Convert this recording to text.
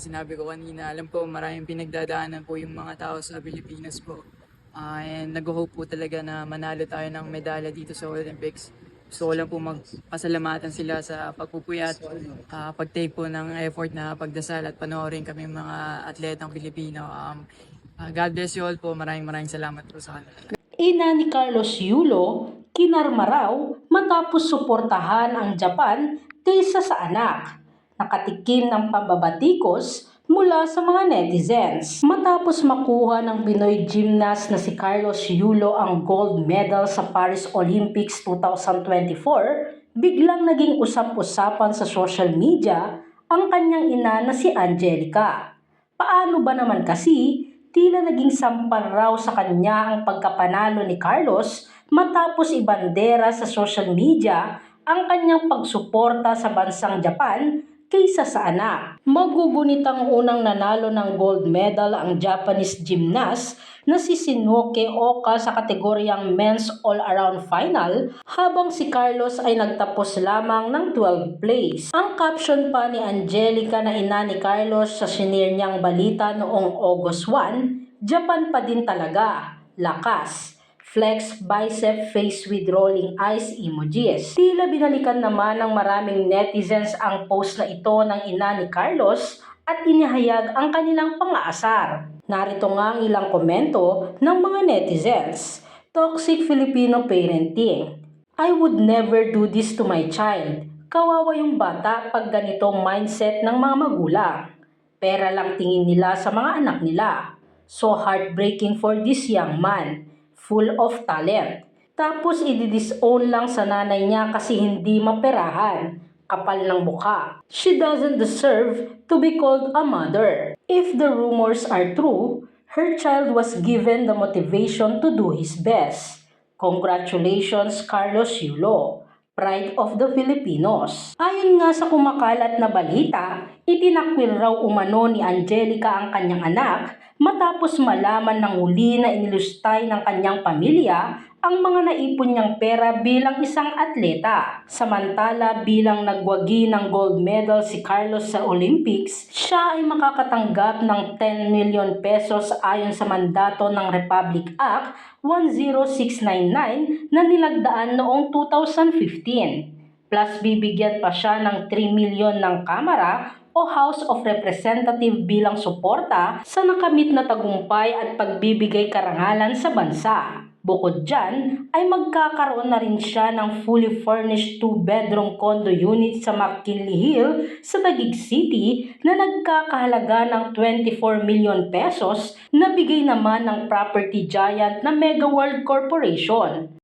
sinabi ko kanina. Alam ko maraming pinagdadaanan po yung mga tao sa Pilipinas po. Ah, and nag-hope po talaga na manalo tayo ng medalya dito sa Olympics. Gusto ko lang po magpasalamatan sila sa pagpupuyat, ah, pag-take po ng effort na pagdasal at panoorin kami mga atletang Pilipino. Um, ah, God bless you all po. Maraming maraming salamat po sa kanila. Ina ni Carlos Yulo, kinarma raw matapos suportahan ang Japan kaysa sa anak. Nakatikim ng pambabatikos mula sa mga netizens. Matapos makuha ng Pinoy gymnast na si Carlos Yulo ang gold medal sa Paris Olympics 2024, biglang naging usap-usapan sa social media ang kanyang ina na si Angelica. Paano ba naman kasi tila naging sampal raw sa kanya ang pagkapanalo ni Carlos matapos ibandera sa social media ang kanyang pagsuporta sa bansang Japan kaysa sa anak. Magugunit ang unang nanalo ng gold medal ang Japanese gymnast na si Shinoke Oka sa kategoryang Men's All-Around Final habang si Carlos ay nagtapos lamang ng 12th place. Ang caption pa ni Angelica na ina ni Carlos sa sinir niyang balita noong August 1, Japan pa din talaga. Lakas. Flex bicep face with rolling eyes emojis. Tila binalikan naman ng maraming netizens ang post na ito ng ina ni Carlos at inihayag ang kanilang pang-aasar. Narito nga ang ilang komento ng mga netizens. Toxic Filipino parenting. I would never do this to my child. Kawawa yung bata pag ganitong mindset ng mga magulang. Pera lang tingin nila sa mga anak nila. So heartbreaking for this young man full of talent. Tapos i-disown lang sa nanay niya kasi hindi maperahan. Kapal ng mukha. She doesn't deserve to be called a mother. If the rumors are true, her child was given the motivation to do his best. Congratulations, Carlos Yulo. Pride of the Filipinos. Ayon nga sa kumakalat na balita, itinakwil raw umano ni Angelica ang kanyang anak matapos malaman ng huli na inilustay ng kanyang pamilya ang mga naipon niyang pera bilang isang atleta. Samantala bilang nagwagi ng gold medal si Carlos sa Olympics, siya ay makakatanggap ng 10 million pesos ayon sa mandato ng Republic Act 10699 na nilagdaan noong 2015. Plus bibigyan pa siya ng 3 milyon ng kamera o House of Representative bilang suporta sa nakamit na tagumpay at pagbibigay karangalan sa bansa. Bukod dyan, ay magkakaroon na rin siya ng fully furnished two-bedroom condo unit sa McKinley Hill sa Taguig City na nagkakahalaga ng 24 million pesos na bigay naman ng property giant na Mega World Corporation.